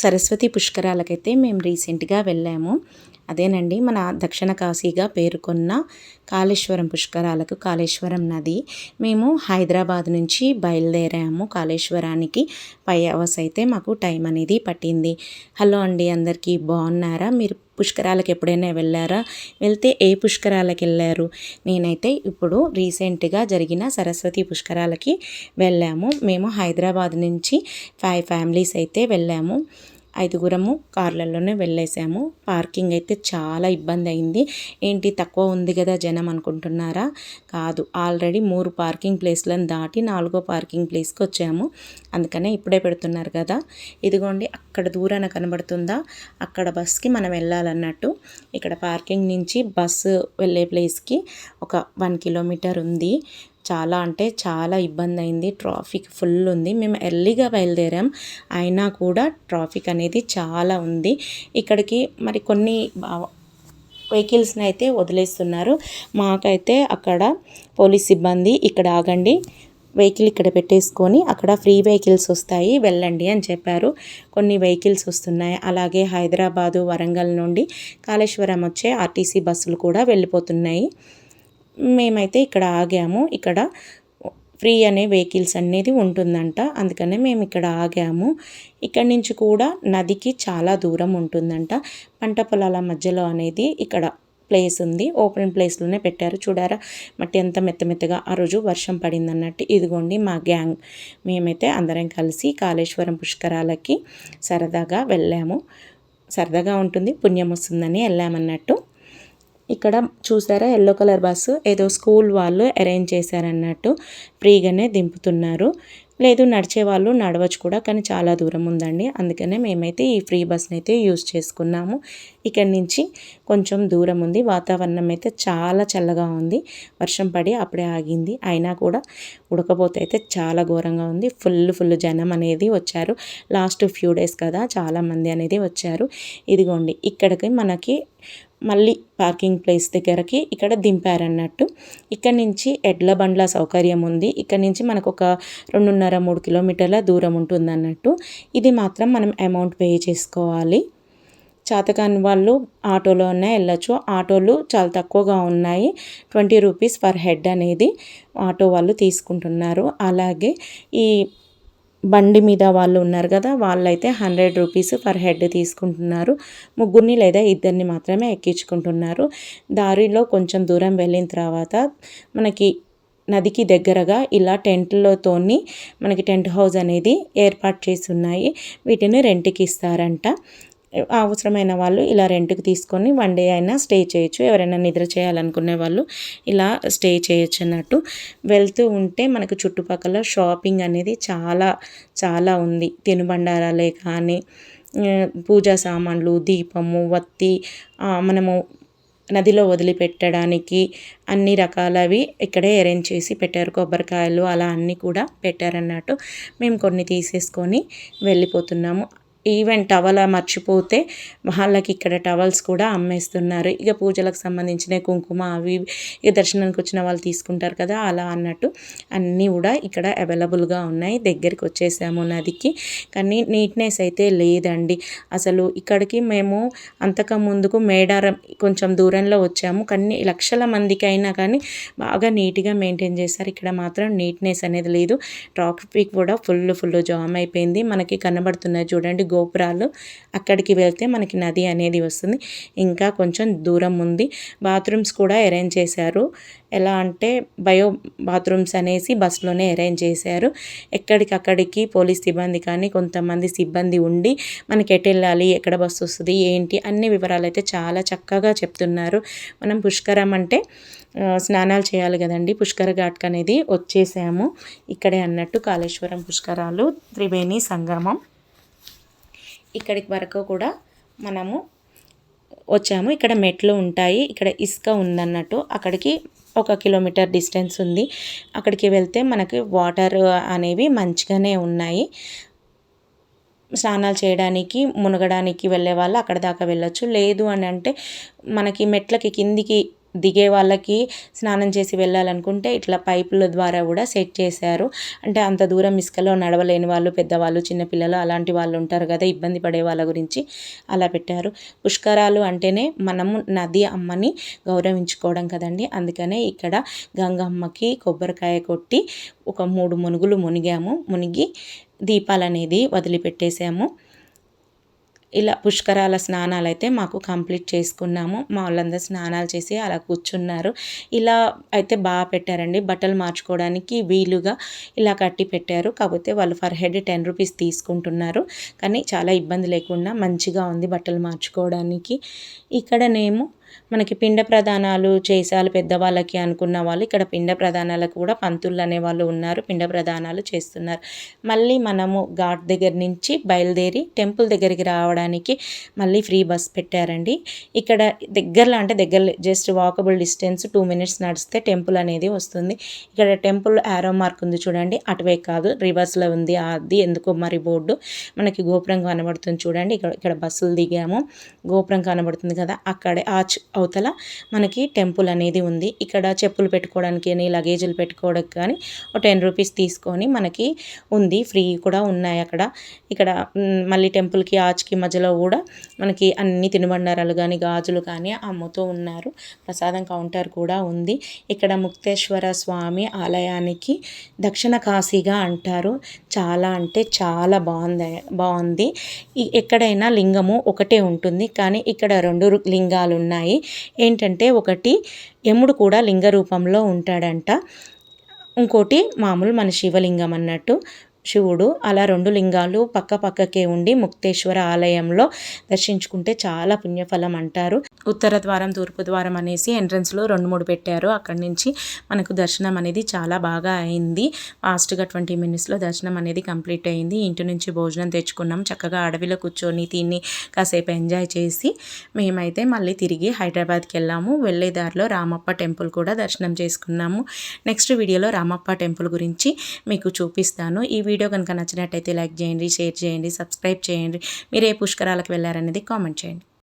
సరస్వతి పుష్కరాలకైతే మేము రీసెంట్గా వెళ్ళాము. అదేనండి మన దక్షిణ కాశీగా పేరుకొన్న కాళేశ్వరం పుష్కరాలకు కాళేశ్వరం నది. మేము హైదరాబాద్ నుంచి బయలుదేరాము కాళేశ్వరానికి. ఫైవ్ అవర్స్ అయితే మాకు టైం అనేది పట్టింది. హలో అండి అందరికీ బాగున్నారా? మీరు పుష్కరాలకు ఎప్పుడైనా వెళ్ళారా? వెళ్తే ఏ పుష్కరాలకు వెళ్ళారు నేనైతే ఇప్పుడు రీసెంట్గా జరిగిన సరస్వతి పుష్కరాలకి వెళ్ళాము. మేము హైదరాబాద్ నుంచి ఫైవ్ ఫ్యామిలీస్ అయితే వెళ్ళాము. ఐదుగురము కార్లలోనే వెళ్ళేసాము. పార్కింగ్ అయితే చాలా ఇబ్బంది అయింది. ఏంటి తక్కువ ఉంది కదా జనం అనుకుంటున్నారా? కాదు ఆల్రెడీ మూడు పార్కింగ్ ప్లేస్లను దాటి నాలుగో పార్కింగ్ ప్లేస్కి వచ్చాము. అందుకనే ఇప్పుడే పెడుతున్నారు కదా. ఇదిగోండి అక్కడ దూరాన కనబడుతుందా? అక్కడ బస్కి మనం వెళ్ళాలన్నట్టు. ఇక్కడ పార్కింగ్ నుంచి బస్సు వెళ్ళే ప్లేస్కి ఒక వన్ కిలోమీటర్ ఉంది. చాలా అంటే చాలా ఇబ్బంది అయింది ట్రాఫిక్ ఫుల్ ఉంది మేము ఎర్లీగా బయలుదేరాం. అయినా కూడా ట్రాఫిక్ అనేది చాలా ఉంది. ఇక్కడికి మరి కొన్ని వెహికల్స్ని అయితే వదిలేస్తున్నారు. మాకైతే అక్కడ పోలీస్ సిబ్బంది ఇక్కడ ఆగండి. వెహికల్ ఇక్కడ పెట్టేసుకొని అక్కడ ఫ్రీ వెహికల్స్ వస్తాయి. వెళ్ళండి అని చెప్పారు. కొన్ని వెహికల్స్ వస్తున్నాయి. అలాగే హైదరాబాదు వరంగల్ నుండి కాళేశ్వరం వచ్చే ఆర్టీసీ బస్సులు కూడా వెళ్ళిపోతున్నాయి. మేమైతే ఇక్కడ ఆగాము. ఇక్కడ ఫ్రీ అనే వెహికల్స్ అనేది ఉంటుందంట. అందుకనే మేము ఇక్కడ ఆగాము. ఇక్కడ నుంచి కూడా నదికి చాలా దూరం ఉంటుందంట. పంట పొలాల మధ్యలో అనేది ఇక్కడ ప్లేస్ ఉంది. ఓపెన్ ప్లేస్లోనే పెట్టారు. చూడారా? మట్టి అంతా మెత్త మెత్తగా ఆ రోజు వర్షం పడింది అన్నట్టు ఇదిగోండి మా గ్యాంగ్. మేమైతే అందరం కలిసి కాళేశ్వరం పుష్కరాలకి సరదాగా వెళ్ళాము. సరదాగా ఉంటుంది. పుణ్యం వస్తుందని వెళ్ళామన్నట్టు. ఇక్కడ చూసారా ఎల్లో కలర్ బస్సు ఏదో స్కూల్ వాళ్ళు అరేంజ్ చేశారన్నట్టు ఫ్రీగానే దింపుతున్నారు. లేదు నడిచే వాళ్ళు నడవచ్చు కూడా కానీ చాలా దూరం ఉందండి. అందుకనే మేమైతే ఈ ఫ్రీ బస్ని అయితే యూజ్ చేసుకున్నాము. ఇక్కడి నుంచి కొంచెం దూరం ఉంది. వాతావరణం అయితే చాలా చల్లగా ఉంది. వర్షం పడి అప్పుడే ఆగింది. అయినా కూడా ఉడకపోతే అయితే చాలా ఘోరంగా ఉంది. ఫుల్ ఫుల్ జనం అనేది వచ్చారు. లాస్ట్ ఫ్యూ డేస్ కదా చాలామంది అనేది వచ్చారు. ఇదిగోండి ఇక్కడికి మనకి మళ్ళీ పార్కింగ్ ప్లేస్ దగ్గరకి ఇక్కడ దింపారన్నట్టు. ఇక్కడ నుంచి ఎడ్ల బండ్ల సౌకర్యం ఉంది. ఇక్కడ నుంచి మనకు ఒక రెండున్నర మూడు కిలోమీటర్ల దూరం ఉంటుంది అన్నట్టు ఇది మాత్రం మనం అమౌంట్ పే చేసుకోవాలి. చేతకాని వాళ్ళు ఆటోలోనే వెళ్ళచ్చు. ఆటోలు చాలా తక్కువగా ఉన్నాయి. ట్వంటీ రూపీస్ పర్ హెడ్ అనేది ఆటో వాళ్ళు తీసుకుంటున్నారు. అలాగే ఈ బండి మీద వాళ్ళు ఉన్నారు కదా వాళ్ళైతే హండ్రెడ్ రూపీస్ పర్ హెడ్ తీసుకుంటున్నారు. ముగ్గురిని లేదా ఇద్దరిని మాత్రమే ఎక్కించుకుంటున్నారు. దారిలో కొంచెం దూరం వెళ్ళిన తర్వాత మనకి నదికి దగ్గరగా ఇలా టెంట్లతోని మనకి టెంట్ హౌస్ అనేది ఏర్పాటు చేసి ఉన్నాయి. వీటిని రెంట్కి ఇస్తారంట. అవసరమైన వాళ్ళు ఇలా రెంట్కి తీసుకొని వన్ డే అయినా స్టే చేయొచ్చు. ఎవరైనా నిద్ర చేయాలనుకునే వాళ్ళు ఇలా స్టే చేయొచ్చు అన్నట్టు. వెళ్తూ ఉంటే మనకు చుట్టుపక్కల షాపింగ్ అనేది చాలా చాలా ఉంది. తినుబండారాలే కానీ పూజా సామాన్లు దీపము వత్తి మనము నదిలో వదిలిపెట్టడానికి అన్ని రకాలవి ఇక్కడే అరేంజ్ చేసి పెట్టారు. కొబ్బరికాయలు అలా అన్నీ కూడా పెట్టారన్నట్టు. మేము కొన్ని తీసేసుకొని వెళ్ళిపోతున్నాము. ఈవెన్ టవల్ మర్చిపోతే వాళ్ళకి ఇక్కడ టవల్స్ కూడా అమ్మేస్తున్నారు. ఇక పూజలకు సంబంధించిన కుంకుమ అవి ఇక దర్శనానికి వచ్చిన వాళ్ళు తీసుకుంటారు కదా అలా అన్నట్టు అన్నీ కూడా ఇక్కడ అవైలబుల్గా ఉన్నాయి. దగ్గరికి వచ్చేసాము నదికి. కానీ నీట్నెస్ అయితే లేదండి. అసలు ఇక్కడికి మేము అంతకు ముందుకు మేడారం కొంచెం దూరంలో వచ్చాము. కానీ లక్షల మందికి అయినా కానీ బాగా నీట్గా మెయింటైన్ చేస్తారు ఇక్కడ మాత్రం నీట్నెస్ అనేది లేదు. ట్రాఫిక్ కూడా ఫుల్ ఫుల్ జామ్ అయిపోయింది. మనకి కనబడుతున్నాయి చూడండి గోపురాలు అక్కడికి వెళ్తే మనకి నది అనేది వస్తుంది. ఇంకా కొంచెం దూరం ఉంది. బాత్రూమ్స్ కూడా అరేంజ్ చేశారు. ఎలా అంటే బయో బాత్రూమ్స్ అనేసి బస్సులోనే అరేంజ్ చేశారు. ఎక్కడికక్కడికి పోలీస్ సిబ్బంది కానీ కొంతమంది సిబ్బంది ఉండి మనకి ఎటు వెళ్ళాలి ఎక్కడ బస్సు వస్తుంది ఏంటి అన్ని వివరాలు అయితే చాలా చక్కగా చెప్తున్నారు. మనం పుష్కరం అంటే స్నానాలు చేయాలి కదండి. పుష్కర ఘాట్కి అనేది వచ్చేసాము. ఇక్కడే అన్నట్టు కాళేశ్వరం పుష్కరాలు త్రివేణి సంగమం. ఇక్కడికి వరకు కూడా మనము వచ్చాము. ఇక్కడ మెట్లు ఉంటాయి. ఇక్కడ ఇసుక ఉందన్నట్టు అక్కడికి ఒక కిలోమీటర్ డిస్టెన్స్ ఉంది. అక్కడికి వెళ్తే మనకి వాటర్ అనేవి మంచిగానే ఉన్నాయి. స్నానాలు చేయడానికి మునగడానికి వెళ్ళే వాళ్ళు అక్కడ దాకా వెళ్ళొచ్చు. లేదు అని అంటే మనకి మెట్లకి కిందికి దిగే వాళ్ళకి స్నానం చేసి వెళ్ళాలనుకుంటే ఇట్లా పైపుల ద్వారా కూడా సెట్ చేశారు. అంటే అంత దూరం ఇసుకలో నడవలేని వాళ్ళు పెద్దవాళ్ళు చిన్నపిల్లలు అలాంటి వాళ్ళు ఉంటారు కదా ఇబ్బంది పడే వాళ్ళ గురించి అలా పెట్టారు. పుష్కరాలు అంటేనే మనము నది అమ్మని గౌరవించుకోవడం కదండి. అందుకనే ఇక్కడ గంగమ్మకి కొబ్బరికాయ కొట్టి ఒక మూడు మునుగులు మునిగాము. మునిగి దీపాలు అనేది వదిలిపెట్టేసాము ఇలా పుష్కరాల స్నానాలు అయితే మాకు కంప్లీట్ చేసుకున్నాము. మా వాళ్ళందరూ స్నానాలు చేసి అలా కూర్చున్నారు. ఇలా అయితే బాగా పెట్టారండి. బట్టలు మార్చుకోవడానికి వీలుగా ఇలా కట్టి పెట్టారు. కాకపోతే వాళ్ళు ఫర్ హెడ్ టెన్ రూపీస్ తీసుకుంటున్నారు. కానీ చాలా ఇబ్బంది లేకుండా మంచిగా ఉంది బట్టలు మార్చుకోవడానికి. ఇక్కడనేమో మనకి పిండ ప్రదానాలు చేసాలు పెద్దవాళ్ళకి అనుకున్న వాళ్ళు ఇక్కడ పిండ ప్రదానాలకు కూడా పంతులు అనే వాళ్ళు ఉన్నారు పిండ ప్రదానాలు చేస్తున్నారు. మళ్ళీ మనము ఘాట్ దగ్గర నుంచి బయలుదేరి టెంపుల్ దగ్గరికి రావడానికి మళ్ళీ ఫ్రీ బస్ పెట్టారండి. ఇక్కడ దగ్గరలో అంటే దగ్గర just walkable distance two minutes నడిస్తే టెంపుల్ అనేది వస్తుంది. ఇక్కడ టెంపుల్ యారో మార్క్ ఉంది చూడండి అటువే కాదు రివర్స్లో ఉంది. అది ఎందుకో మరి బోర్డు మనకి గోపురం కనబడుతుంది చూడండి. ఇక్కడ ఇక్కడ బస్సులు దిగాము. గోపురం కనబడుతుంది కదా అక్కడే ఆ అవతల మనకి టెంపుల్ అనేది ఉంది. ఇక్కడ చెప్పులు పెట్టుకోవడానికి కానీ లగేజీలు పెట్టుకోవడానికి కానీ ఒక టెన్ రూపీస్ తీసుకొని మనకి ఉంది. ఫ్రీ కూడా ఉన్నాయి అక్కడ. ఇక్కడ మళ్ళీ టెంపుల్కి ఆచ్కి మధ్యలో కూడా మనకి అన్ని తినుబండారాలు కానీ గాజులు కానీ అమ్ముతూ ఉన్నారు. ప్రసాదం కౌంటర్ కూడా ఉంది. ఇక్కడ ముక్తేశ్వర స్వామి ఆలయానికి దక్షిణ కాశీగా అంటారు. చాలా అంటే చాలా బాగుంది బాగుంది. ఎక్కడైనా లింగము ఒకటే ఉంటుంది. కానీ ఇక్కడ రెండు లింగాలు ఉన్నాయి. ఏంటంటే ఒకటి యముడు కూడా లింగ రూపంలో ఉంటాడంట. ఇంకోటి మామూలు మన శివలింగం అన్నట్టు. శివుడు అలా రెండు లింగాలు పక్క పక్కకే ఉండి ముక్తేశ్వర ఆలయంలో దర్శించుకుంటే చాలా పుణ్యఫలం అంటారు. ఉత్తర ద్వారం తూర్పు ద్వారం అనేసి ఎంట్రన్స్లో రెండు మూడు పెట్టారు. అక్కడి నుంచి మనకు దర్శనం అనేది చాలా బాగా అయింది. ఫాస్ట్గా ట్వంటీ మినిట్స్లో దర్శనం అనేది కంప్లీట్ అయింది. ఇంటి నుంచి భోజనం తెచ్చుకున్నాం. చక్కగా అడవిలో కూర్చొని తిని కాసేపు ఎంజాయ్ చేసి మేమైతే మళ్ళీ తిరిగి హైదరాబాద్కి వెళ్ళాము. వెళ్ళే దారిలో రామప్ప టెంపుల్ కూడా దర్శనం చేసుకున్నాము. నెక్స్ట్ వీడియోలో రామప్ప టెంపుల్ గురించి మీకు చూపిస్తాను. ఈ వీడియో కనుక నచ్చినట్టయితే లైక్ చేయండి షేర్ చేయండి సబ్స్క్రైబ్ చేయండి. మీరు ఏ పుష్కరాలకు వెళ్ళారనేది కామెంట్ చేయండి.